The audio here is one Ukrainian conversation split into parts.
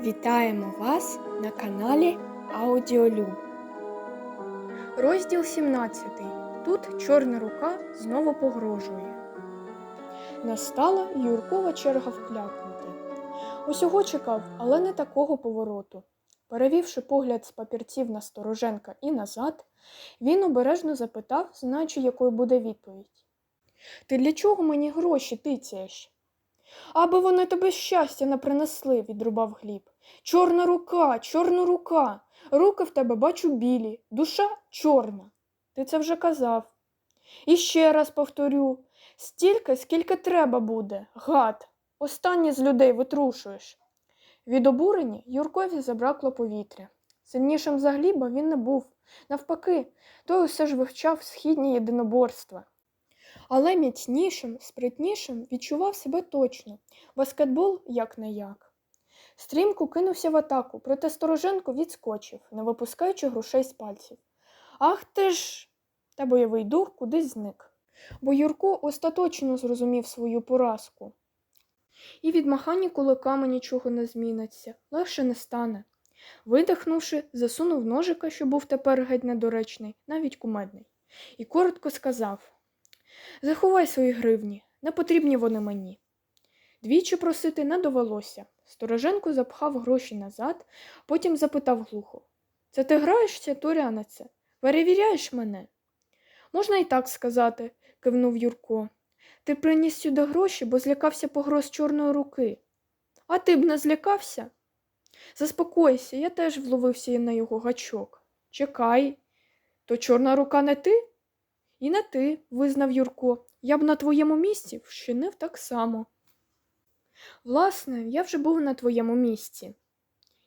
Вітаємо вас на каналі Аудіолюб. Розділ 17. Тут чорна рука знову погрожує. Настала Юркова черга вклякнути. Усього чекав, але не такого повороту. Перевівши погляд з папірців на стороженка і назад, він обережно запитав, знаючи, якою буде відповідь. Ти для чого мені гроші тицяєш? Аби вони тебе щастя не принесли, відрубав Гліб. Чорна рука, чорна рука. Руки в тебе бачу білі, душа чорна. Ти це вже казав. І ще раз повторю стільки, скільки треба буде, гад. Останнє з людей витрушуєш. Від обурення Юркові забракло повітря. Сильнішим за Гліба він не був. Навпаки, той усе ж вивчав східні єдиноборства. Але міцнішим, спритнішим відчував себе точно. Баскетбол як не як. Стрімко кинувся в атаку, проте Стороженко відскочив, не випускаючи грошей з пальців. Ах ти ж! Та бойовий дух кудись зник. Бо Юрко остаточно зрозумів свою поразку. І від махання кулаками нічого не зміниться, легше не стане. Видихнувши, засунув ножика, що був тепер геть недоречний, навіть кумедний, і коротко сказав Заховай свої гривні, не потрібні вони мені. Двічі просити не довелося. Стороженко запхав гроші назад, потім запитав глухо Це ти граєшся, Турянице? Перевіряєш мене? Можна і так сказати, кивнув Юрко. Ти приніс сюди гроші, бо злякався погроз чорної руки. А ти б не злякався? Заспокойся, я теж вловився на його гачок. Чекай, то чорна рука не ти? І не ти, визнав Юрко, я б на твоєму місці вчинив так само. Власне, я вже був на твоєму місці.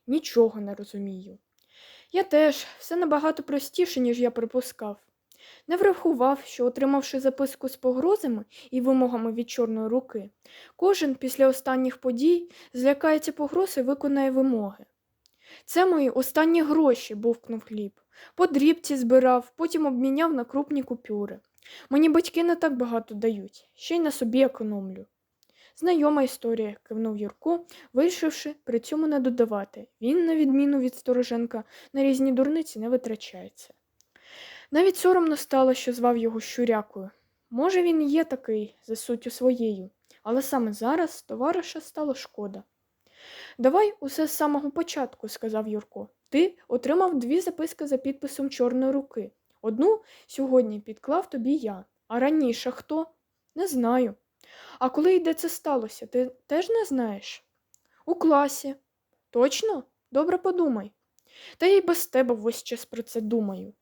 Нічого не розумію. Я теж все набагато простіше, ніж я припускав. Не врахував, що, отримавши записку з погрозами і вимогами від чорної руки, кожен після останніх подій злякається погроз і виконає вимоги. Це мої останні гроші, бовкнув хліб. По дрібці збирав, потім обміняв на крупні купюри. Мені батьки не так багато дають, ще й на собі економлю. Знайома історія, кивнув Юрко, вирішивши при цьому не додавати. Він, на відміну від стороженка, на різні дурниці не витрачається. Навіть соромно стало, що звав його щурякою. Може, він є такий, за суттю своєю, але саме зараз товариша стало шкода. Давай усе з самого початку, сказав Юрко. Ти отримав дві записки за підписом чорної руки. Одну сьогодні підклав тобі я, а раніше хто? Не знаю. А коли і де це сталося, ти теж не знаєш? У класі. Точно? Добре подумай. Та я й без тебе весь час про це думаю.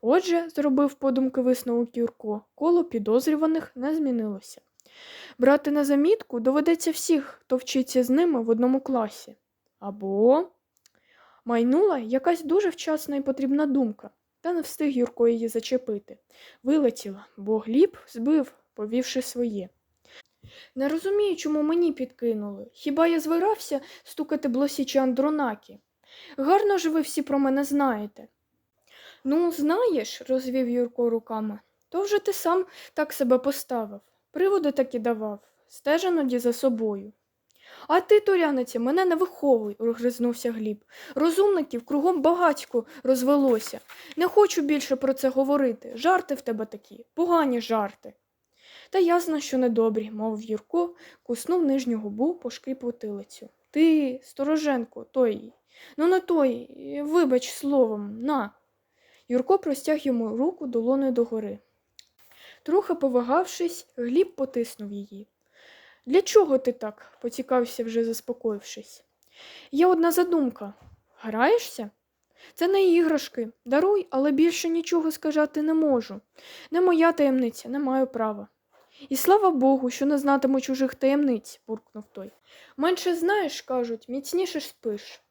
Отже, зробив подумки висновок Юрко, коло підозрюваних не змінилося. Брати на замітку доведеться всіх, хто вчиться з ними в одному класі. Або майнула якась дуже вчасна і потрібна думка, та не встиг Юрко її зачепити. Вилетіла, бо гліб збив, повівши своє. Не розумію, чому мені підкинули. Хіба я звирався стукати блосічі андронакі? Гарно ж ви всі про мене знаєте. Ну, знаєш, розвів Юрко руками, то вже ти сам так себе поставив. Приводи таки давав, стежаноді за собою. А ти, Туряниці, мене не виховуй, розгризнувся Гліб. Розумників кругом багатько розвелося. Не хочу більше про це говорити. Жарти в тебе такі, погані жарти. Та ясно, що недобрі, мовив Юрко, куснув нижню губу пошки потилицю. Ти, стороженко, той, ну не той, вибач словом, на. Юрко простяг йому руку долоною догори. Трохи повагавшись, Гліб потиснув її. Для чого ти так? поцікався, вже заспокоївшись. Є одна задумка. Граєшся? Це не іграшки. Даруй, але більше нічого сказати не можу. Не моя таємниця, не маю права. І слава Богу, що не знатиму чужих таємниць, буркнув той. Менше знаєш, кажуть, міцніше спиш.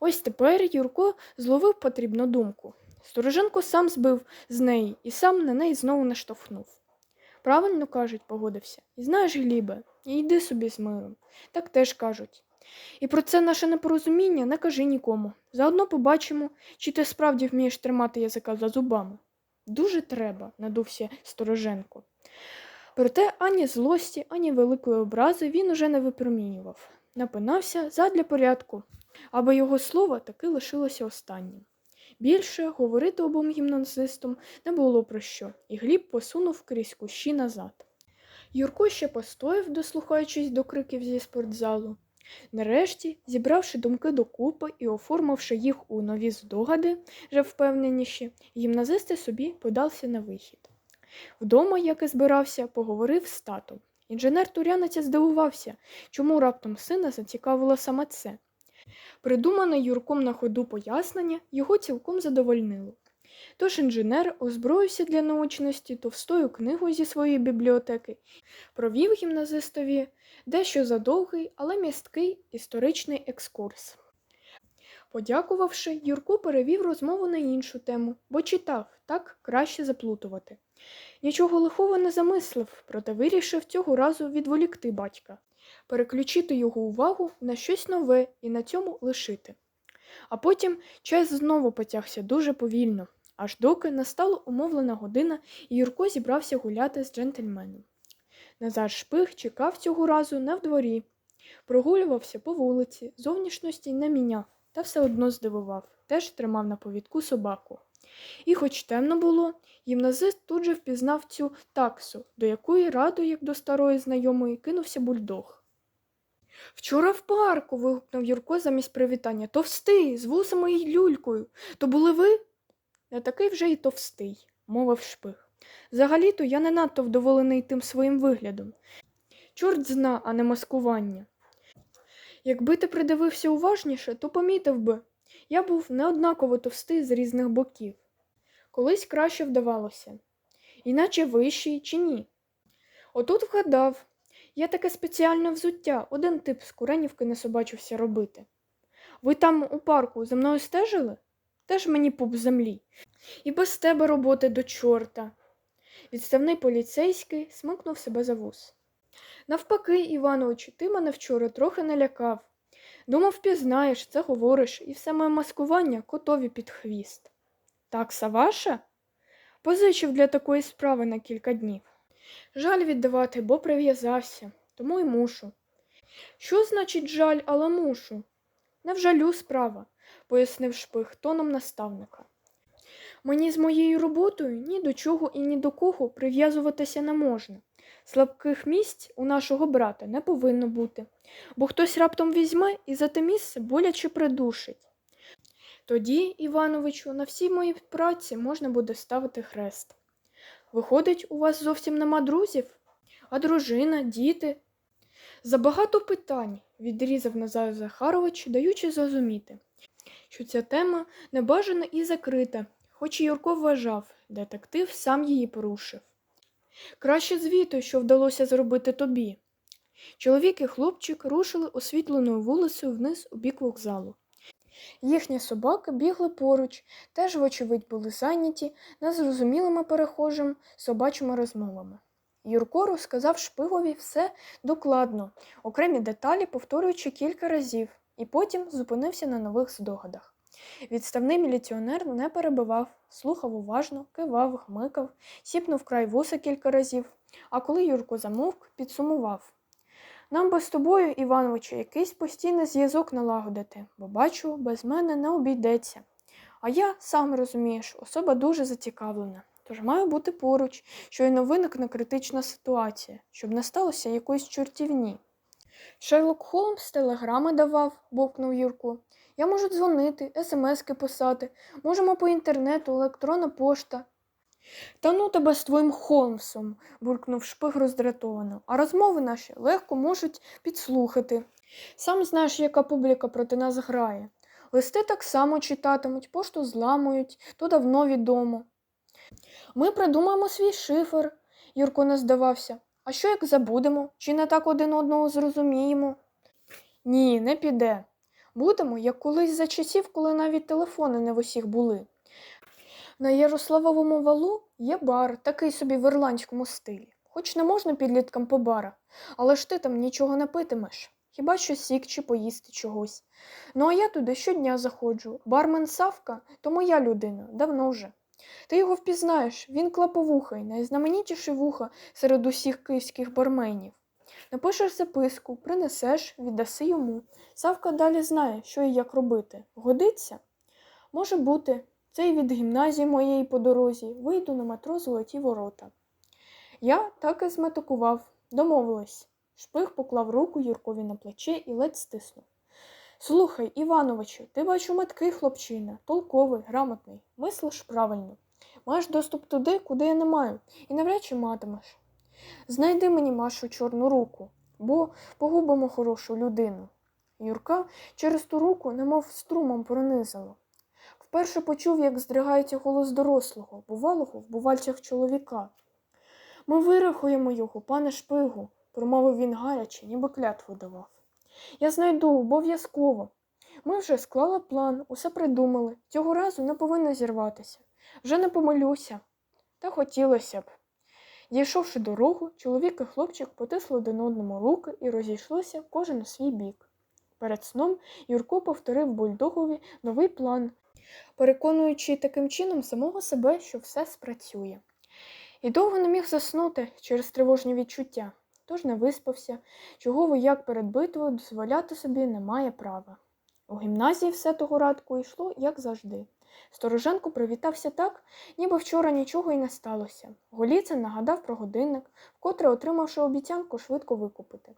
Ось тепер Юрко зловив потрібну думку. Стороженко сам збив з неї і сам на неї знову наштовхнув. Правильно кажуть, погодився. І знаєш, Глібе, і йди собі з миром. Так теж кажуть. І про це наше непорозуміння не кажи нікому. Заодно побачимо, чи ти справді вмієш тримати язика за зубами. Дуже треба, надувся Стороженко. Проте ані злості, ані великої образи він уже не випромінював. напинався задля порядку, аби його слово таки лишилося останнім. Більше говорити обом гімназистам не було про що, і Гліб посунув крізь кущі назад. Юрко ще постояв, дослухаючись до криків зі спортзалу. Нарешті, зібравши думки докупи і оформивши їх у нові здогади, вже впевненіші, гімназисти собі подався на вихід. Вдома, як і збирався, поговорив з татом. Інженер Туряниця здивувався, чому раптом сина зацікавило саме це. Придумане Юрком на ходу пояснення його цілком задовольнило. Тож інженер озброївся для научності товстою книгою зі своєї бібліотеки, провів гімназистові дещо задовгий, але місткий історичний екскурс. Подякувавши, Юрко перевів розмову на іншу тему, бо читав так краще заплутувати. Нічого лихого не замислив, проте вирішив цього разу відволікти батька, переключити його увагу на щось нове і на цьому лишити. А потім час знову потягся дуже повільно, аж доки настала умовлена година, і Юрко зібрався гуляти з джентльменом. Назар Шпих чекав цього разу не в дворі, прогулювався по вулиці, зовнішності не міняв, та все одно здивував, теж тримав на повідку собаку. І, хоч темно було, гімназист тут же впізнав цю таксу, до якої радо, як до старої знайомої, кинувся бульдог. Вчора в парку. вигукнув Юрко замість привітання. Товстий, з вусами й люлькою. То були ви? Не такий вже й товстий, мовив шпих. Взагалі-то я не надто вдоволений тим своїм виглядом. Чорт зна, а не маскування. Якби ти придивився уважніше, то помітив би, я був неоднаково товстий з різних боків. Колись краще вдавалося, іначе вищий чи ні. Отут вгадав, є таке спеціальне взуття, один тип з Куренівки не собачився робити. Ви там у парку за мною стежили? Теж мені пуп землі. І без тебе роботи до чорта. Відставний поліцейський смикнув себе за вус. Навпаки, Івановичу, ти мене вчора трохи налякав. Думав, пізнаєш, це говориш, і все моє маскування котові під хвіст. Такса ваша? Позичив для такої справи на кілька днів. Жаль віддавати, бо прив'язався, тому й мушу. Що значить жаль, але мушу? Не в жалю справа, пояснив шпих тоном наставника. Мені з моєю роботою ні до чого і ні до кого прив'язуватися не можна. Слабких місць у нашого брата не повинно бути, бо хтось раптом візьме і за те місце боляче придушить. Тоді, Івановичу, на всій моїй праці можна буде ставити хрест. Виходить, у вас зовсім нема друзів? А дружина, діти? Забагато питань, відрізав Назар Захарович, даючи зрозуміти, що ця тема небажана і закрита, хоч і Юрко вважав, детектив сам її порушив. Краще звіту, що вдалося зробити тобі. Чоловік і хлопчик рушили освітленою вулицею вниз у бік вокзалу. Їхні собаки бігли поруч, теж, вочевидь, були зайняті незрозумілими перехожим собачими розмовами. Юрко розказав шпигові все докладно, окремі деталі повторюючи кілька разів, і потім зупинився на нових здогадах. Відставний міліціонер не перебивав, слухав уважно, кивав, хмикав, сіпнув край вуса кілька разів, а коли Юрко замовк, підсумував. Нам би з тобою, Івановичу, якийсь постійний зв'язок налагодити, бо бачу, без мене не обійдеться. А я, сам розумієш, особа дуже зацікавлена, тож маю бути поруч, що щойно виникне критична ситуація, щоб не сталося якоїсь чортівні. Шерлок Холмс телеграми давав, бовкнув Юрко. Я можу дзвонити, смски писати, можемо по інтернету, електронна пошта. Та ну тебе з твоїм Холмсом, буркнув шпиг роздратовано, а розмови наші легко можуть підслухати. Сам знаєш, яка публіка проти нас грає. Листи так само читатимуть, пошту зламують, то давно відомо. Ми придумаємо свій шифр, Юрко не здавався. А що як забудемо, чи не так один одного зрозуміємо? Ні, не піде. Будемо, як колись за часів, коли навіть телефони не в усіх були. На Ярославовому валу є бар, такий собі в ірландському стилі. Хоч не можна підліткам по барах, але ж ти там нічого не питимеш. Хіба що сік чи поїсти чогось. Ну а я туди щодня заходжу. Бармен Савка то моя людина, давно вже. Ти його впізнаєш, він клаповухий, найзнаменітіший вуха серед усіх київських барменів. Напишеш записку, принесеш, віддаси йому. Савка далі знає, що і як робити. Годиться? Може бути, це й від гімназії моєї по дорозі вийду на метро Золоті ворота. Я так і зметикував, домовились. Шпих поклав руку Юркові на плече і ледь стиснув. Слухай, Івановичу, ти бачу меткий хлопчина, толковий, грамотний, мислиш правильно. Маєш доступ туди, куди я не маю, і навряд чи матимеш. Знайди мені Машу чорну руку, бо погубимо хорошу людину. Юрка через ту руку, немов струмом пронизало. Вперше почув, як здригається голос дорослого, бувалого в бувальцях чоловіка. Ми вирахуємо його, пане шпигу, промовив він гаряче, ніби клятву давав. Я знайду обов'язково. Ми вже склали план, усе придумали. Цього разу не повинно зірватися. Вже не помилюся. Та хотілося б. Дійшовши дорогу, чоловік і хлопчик потисли один одному руки і розійшлися кожен у свій бік. Перед сном Юрко повторив бульдогові новий план, переконуючи таким чином самого себе, що все спрацює. І довго не міг заснути через тривожні відчуття, тож не виспався, чого вояк перед битвою дозволяти собі не має права. У гімназії все того радку йшло, як завжди. Стороженко привітався так, ніби вчора нічого й не сталося. Голіцин нагадав про годинник, вкотре отримавши обіцянку швидко викупити.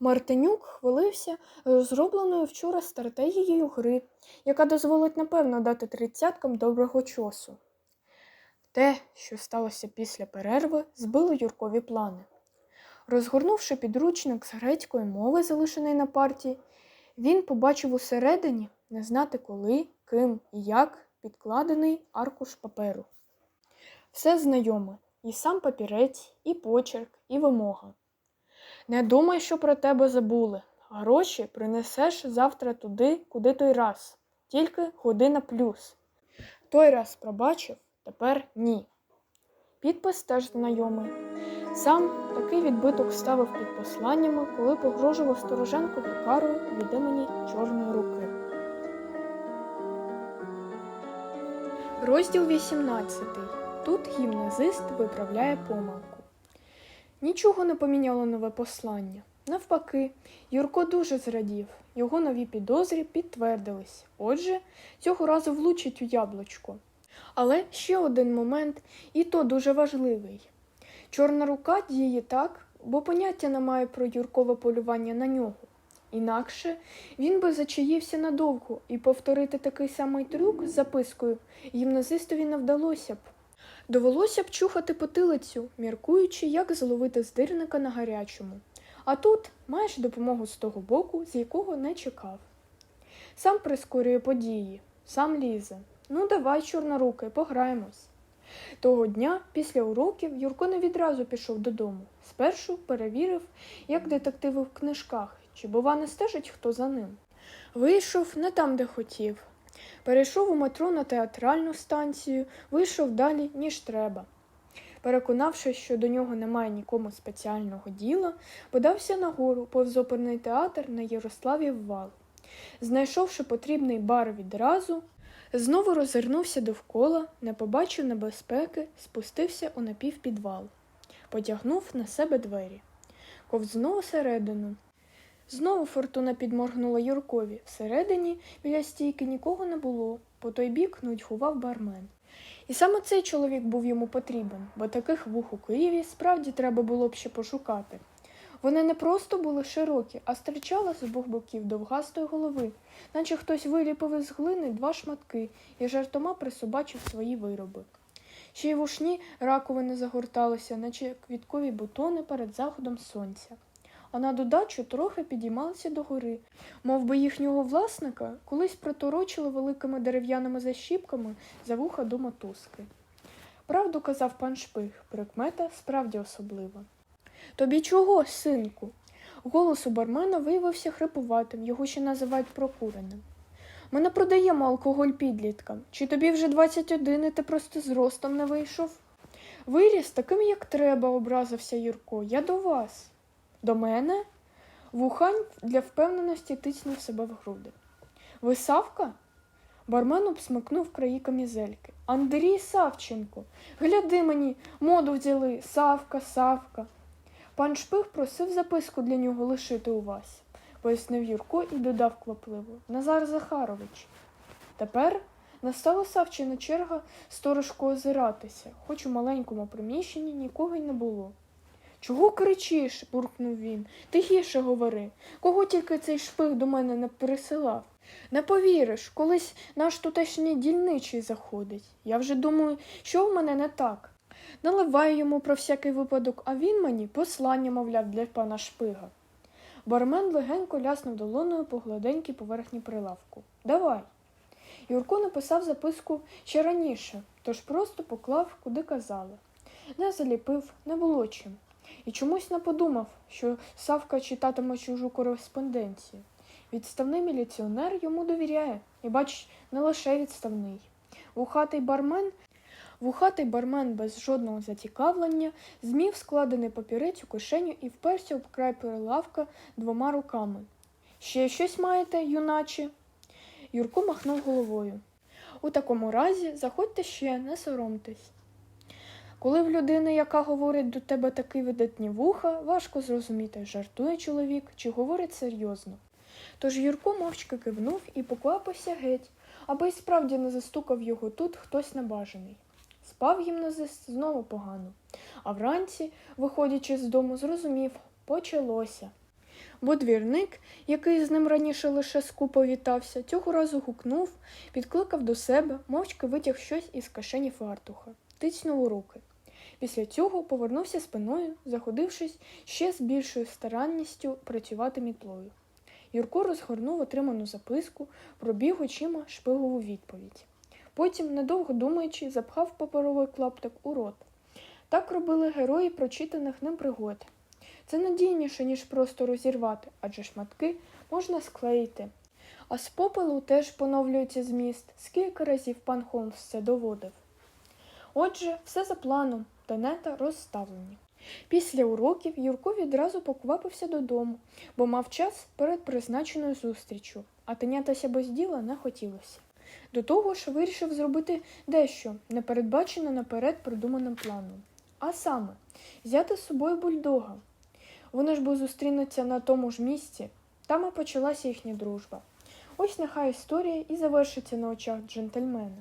Мартинюк хвалився зробленою вчора стратегією гри, яка дозволить напевно дати тридцяткам доброго чосу. Те, що сталося після перерви, збило Юркові плани. Розгорнувши підручник з грецької мови, залишений на партії, він побачив усередині, не знати коли, ким і як, підкладений аркуш паперу. Все знайоме, і сам папірець, і почерк, і вимога. Не думай, що про тебе забули. Гроші принесеш завтра туди, куди той раз, тільки година плюс. Той раз пробачив, тепер ні. Підпис теж знайомий. Сам такий відбиток ставив під посланнями, коли погрожував Стороженкові карою від імені Чорної руки. Розділ 18. Тут гімназист виправляє помилку. Нічого не поміняло нове послання. Навпаки, Юрко дуже зрадів, його нові підозрі підтвердились. Отже, цього разу влучить у яблучко. Але ще один момент, і то дуже важливий. Чорна рука діє так, бо поняття не має про Юркове полювання на нього. Інакше він би зачаївся надовго, і повторити такий самий трюк з запискою гімназистові не вдалося б. Довелося б чухати потилицю, міркуючи, як зловити здирника на гарячому. А тут маєш допомогу з того боку, з якого не чекав. Сам прискорює події, сам лізе. Ну, давай, чорноруки, пограємось. Того дня, після уроків, Юрко не відразу пішов додому. Спершу перевірив, як детективи в книжках, чи, бува, не стежить хто за ним. Вийшов не там, де хотів. Перейшов у метро на театральну станцію, вийшов далі, ніж треба. Переконавшись, що до нього немає нікому спеціального діла, подався нагору повз оперний театр на Ярославів вал. Знайшовши потрібний бар відразу, знову розвернувся довкола, не побачив небезпеки, спустився у напівпідвал, потягнув на себе двері, ковзнув усередину. Знову фортуна підморгнула Юркові. Всередині біля стійки нікого не було, по той бік нудьгував бармен. І саме цей чоловік був йому потрібен, бо таких вух у Києві справді треба було б ще пошукати. Вони не просто були широкі, а стирчали з обох боків довгастої голови, наче хтось виліпив із глини два шматки і жартома присобачив свої вироби. Ще й в ушні раковини загорталися, наче квіткові бутони перед заходом сонця. А на додачу трохи підіймалися догори, мов би їхнього власника колись приторочили великими дерев'яними защіпками за вуха до мотузки. Правду казав пан Шпих, прикмета справді особлива. Тобі чого, синку? Голос у бармена виявився хрипуватим, його ще називають прокуреним. Ми не продаємо алкоголь підліткам. Чи тобі вже 21 і ти просто з ростом не вийшов? Виріс таким, як треба, образився Юрко. Я до вас. До мене? Вухань для впевненості тиснув себе в груди. Ви Савка? Бармен обсмикнув краї камізельки. Андрій Савченко. Гляди мені, моду взяли. Савка, Савка. Пан Шпих просив записку для нього лишити у вас, пояснив Юрко і додав квапливо Назар Захарович. Тепер настала Савчина черга сторожко озиратися, хоч у маленькому приміщенні нікого й не було. Чого кричиш? буркнув він. Тихіше говори. Кого тільки цей шпих до мене не присилав? Не повіриш, колись наш тутешній дільничий заходить. Я вже думаю, що в мене не так. Наливаю йому про всякий випадок, а він мені послання, мовляв, для пана шпига. Бармен легенько ляснув долоною по гладенькій поверхні прилавку. Давай. Юрко написав записку ще раніше, тож просто поклав, куди казали. Не заліпив, не було чим. І чомусь не подумав, що Савка читатиме чужу кореспонденцію. Відставний міліціонер йому довіряє, і бач, не лише відставний. Вухатий бармен Вухатий бармен без жодного зацікавлення змів складений папірець у кишеню і вперся об край прилавка двома руками. Ще щось маєте, юначе? Юрко махнув головою. У такому разі заходьте ще, не соромтесь. Коли в людини, яка говорить до тебе такі видатні вуха, важко зрозуміти, жартує чоловік чи говорить серйозно. Тож Юрко мовчки кивнув і поквапився геть, аби й справді не застукав його тут хтось небажаний. Спав гімназист знову погано, а вранці, виходячи з дому, зрозумів почалося. Бо двірник, який з ним раніше лише скупо вітався, цього разу гукнув, підкликав до себе, мовчки витяг щось із кишені фартуха, тицьнув у руки. Після цього повернувся спиною, заходившись ще з більшою старанністю працювати мітлою. Юрко розгорнув отриману записку, пробіг очима шпигову відповідь. Потім, недовго думаючи, запхав паперовий клаптик у рот. Так робили герої прочитаних ним пригод. Це надійніше, ніж просто розірвати, адже шматки можна склеїти. А з попелу теж поновлюється зміст, скільки разів пан Холмс це доводив. Отже, все за планом, тенета розставлені. Після уроків Юрко відразу поквапився додому, бо мав час перед призначеною зустрічю, а тинятися без діла не хотілося. До того ж вирішив зробити дещо непередбачено наперед придуманим планом. А саме, взяти з собою бульдога. Вони ж бо зустрінуться на тому ж місці, там і почалася їхня дружба. Ось нехай історія і завершиться на очах джентльмена.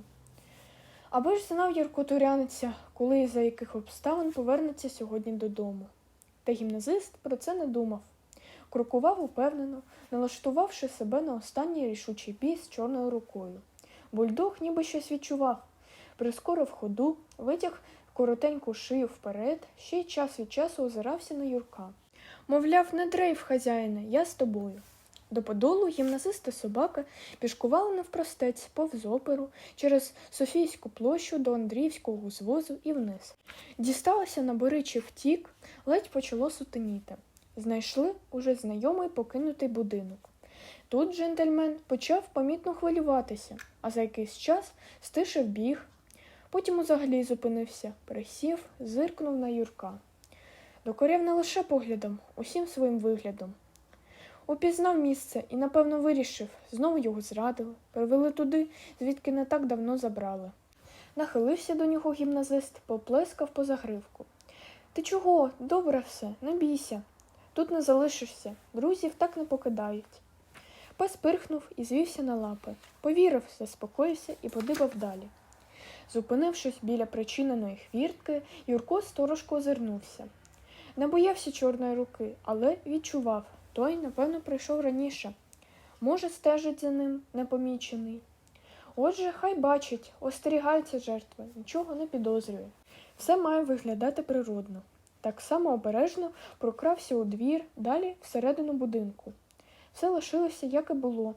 Аби ж знав Ярко Туряниця, коли і за яких обставин повернеться сьогодні додому. Та гімназист про це не думав. Крокував упевнено, налаштувавши себе на останній рішучий бій з чорною рукою. Бульдог ніби щось відчував, прискорив ходу, витяг коротеньку шию вперед, ще й час від часу озирався на Юрка. Мовляв, не дрейф, хазяїне, я з тобою. До подолу гімназиста собака пішкували навпростець повз оперу через Софійську площу до Андріївського звозу і вниз. Дісталося на Боричі втік, ледь почало сутеніти. Знайшли уже знайомий покинутий будинок. Тут джентльмен почав помітно хвилюватися, а за якийсь час стишив біг. Потім взагалі зупинився, присів, зиркнув на Юрка. Докоряв не лише поглядом, усім своїм виглядом. Упізнав місце і, напевно, вирішив, знову його зрадили, привели туди, звідки не так давно забрали. Нахилився до нього гімназист, поплескав по загривку. Ти чого? Добре все, не бійся. Тут не залишишся, друзів так не покидають. Пес пирхнув і звівся на лапи. Повірив, заспокоївся і подибав далі. Зупинившись біля причиненої хвіртки, Юрко сторожко озирнувся. Не боявся чорної руки, але відчував той, напевно, прийшов раніше. Може, стежить за ним непомічений. Отже, хай бачить, остерігається жертва, нічого не підозрює. Все має виглядати природно. Так само обережно прокрався у двір, далі всередину будинку. Все лишилося, як і було.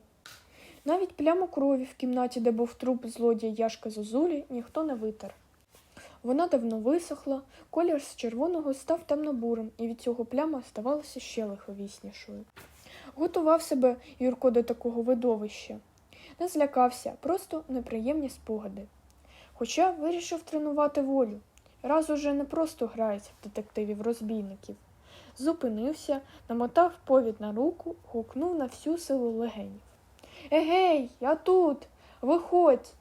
Навіть пляму крові в кімнаті, де був труп злодія Яшка Зозулі, ніхто не витер. Вона давно висохла, колір з червоного став темно-бурим, і від цього пляма ставалася ще лиховіснішою. Готував себе Юрко до такого видовища. Не злякався, просто неприємні спогади. Хоча вирішив тренувати волю. Раз уже не просто грають в детективів-розбійників. Зупинився, намотав повід на руку, гукнув на всю силу легенів. Егей, я тут, виходь.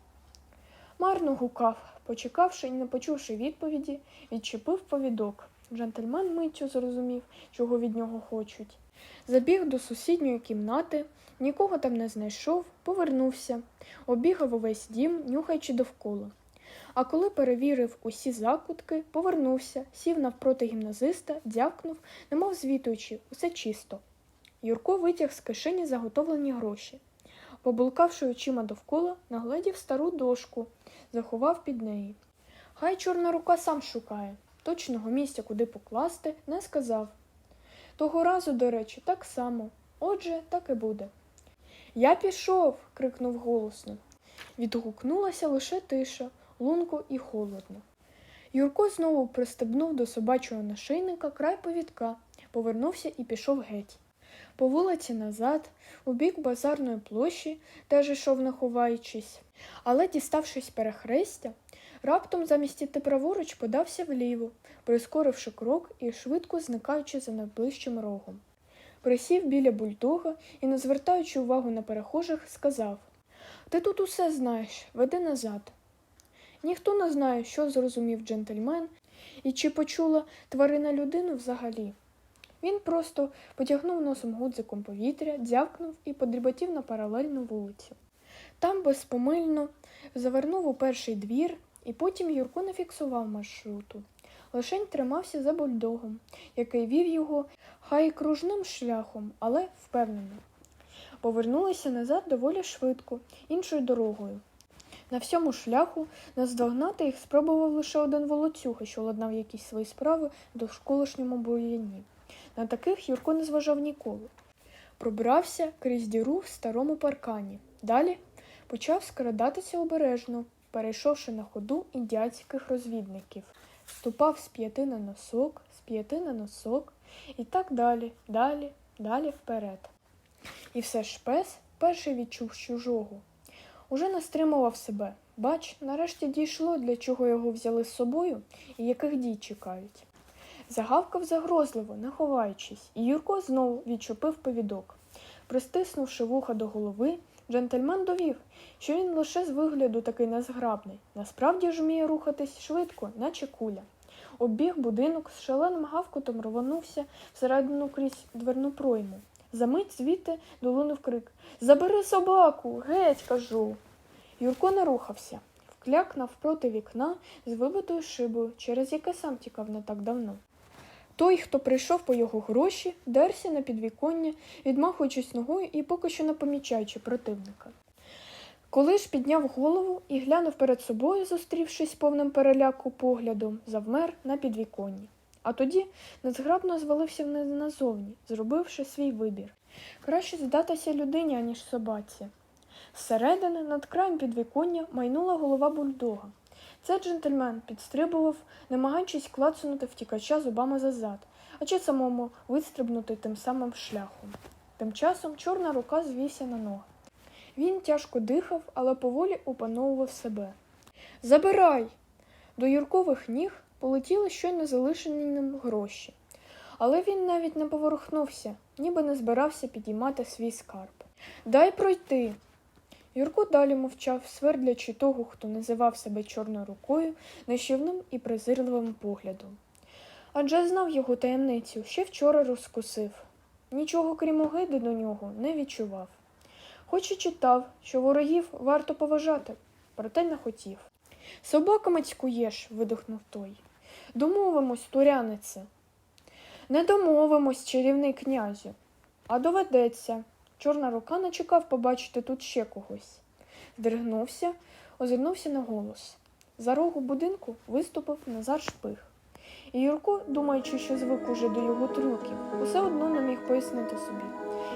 Марно гукав, почекавши і не почувши відповіді, відчепив повідок. Джентльмен миттю зрозумів, чого від нього хочуть. Забіг до сусідньої кімнати, нікого там не знайшов, повернувся, обігав увесь дім, нюхаючи довкола. А коли перевірив усі закутки, повернувся, сів навпроти гімназиста, дякнув, немов звітуючи, усе чисто. Юрко витяг з кишені заготовлені гроші. Побулкавши очима довкола, нагледів стару дошку, заховав під неї. Хай чорна рука сам шукає. Точного місця, куди покласти, не сказав. Того разу, до речі, так само. Отже, так і буде. Я пішов. крикнув голосно. Відгукнулася лише тиша, лунко і холодно. Юрко знову пристебнув до собачого нашийника край повідка, повернувся і пішов геть. По вулиці назад, у бік базарної площі, теж ішов не ховаючись, але, діставшись перехрестя, раптом замість іти праворуч подався вліво, прискоривши крок і швидко зникаючи за найближчим рогом. Присів біля бульдога і, не звертаючи увагу на перехожих, сказав Ти тут усе знаєш, веди назад. Ніхто не знає, що зрозумів джентльмен і чи почула тварина людину взагалі. Він просто потягнув носом гудзиком повітря, дзявкнув і подріботів на паралельну вулицю. Там безпомильно завернув у перший двір, і потім Юрко не фіксував маршруту. Лишень тримався за бульдогом, який вів його хай кружним шляхом, але впевнено. Повернулися назад доволі швидко, іншою дорогою. На всьому шляху наздогнати їх спробував лише один волоцюга, що ладнав якісь свої справи в довколишньому бур'яні. На таких Юрко не зважав ніколи. Пробрався крізь діру в старому паркані. Далі почав скрадатися обережно, перейшовши на ходу індіанських розвідників. Ступав з п'яти на носок, з п'яти на носок, і так далі, далі, далі вперед. І все ж пес перший відчув чужого. Уже не стримував себе. Бач, нарешті дійшло, для чого його взяли з собою і яких дій чекають. Загавкав загрозливо, не ховаючись, і Юрко знову відчепив повідок. Пристиснувши вуха до голови, джентльмен довів, що він лише з вигляду такий незграбний. Насправді ж вміє рухатись швидко, наче куля. Обіг будинок з шаленим гавкотом рванувся всередину крізь дверну пройму. Замить звідти долунув крик Забери собаку, геть, кажу. Юрко не рухався, вкляк навпроти вікна з вибитою шибою, через яке сам тікав не так давно. Той, хто прийшов по його гроші, дерся на підвіконня, відмахуючись ногою і поки що не помічаючи противника. Коли ж підняв голову і глянув перед собою, зустрівшись повним переляку поглядом, завмер на підвіконні. А тоді незграбно звалився вниз назовні, зробивши свій вибір. Краще здатися людині, аніж собаці. Зсередини над краєм підвіконня майнула голова бульдога. Цей джентльмен підстрибував, намагаючись клацнути втікача зубами за зад, а чи самому вистрибнути тим самим шляхом. Тим часом чорна рука звівся на ноги. Він тяжко дихав, але поволі опановував себе. Забирай! До Юркових ніг полетіли щойно залишені ним гроші. Але він навіть не поворухнувся, ніби не збирався підіймати свій скарб. Дай пройти. Юрко далі мовчав, свердлячи того, хто називав себе чорною рукою, нищівним і презирливим поглядом. Адже знав його таємницю, ще вчора розкусив. Нічого крім огиди до нього не відчував. Хоч і читав, що ворогів варто поважати, проте не хотів. Собака мацькуєш, видихнув той. Домовимось, турянице. Не домовимось, чарівний князю. А доведеться. Чорна рука не чекав побачити тут ще когось. Здригнувся, озирнувся на голос. За рогу будинку виступив Назар Шпих. І Юрко, думаючи, що звик уже до його трюків, усе одно не міг пояснити собі,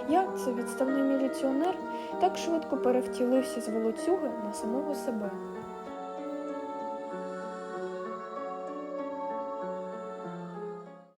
як це відставний міліціонер так швидко перевтілився з волоцюги на самого себе.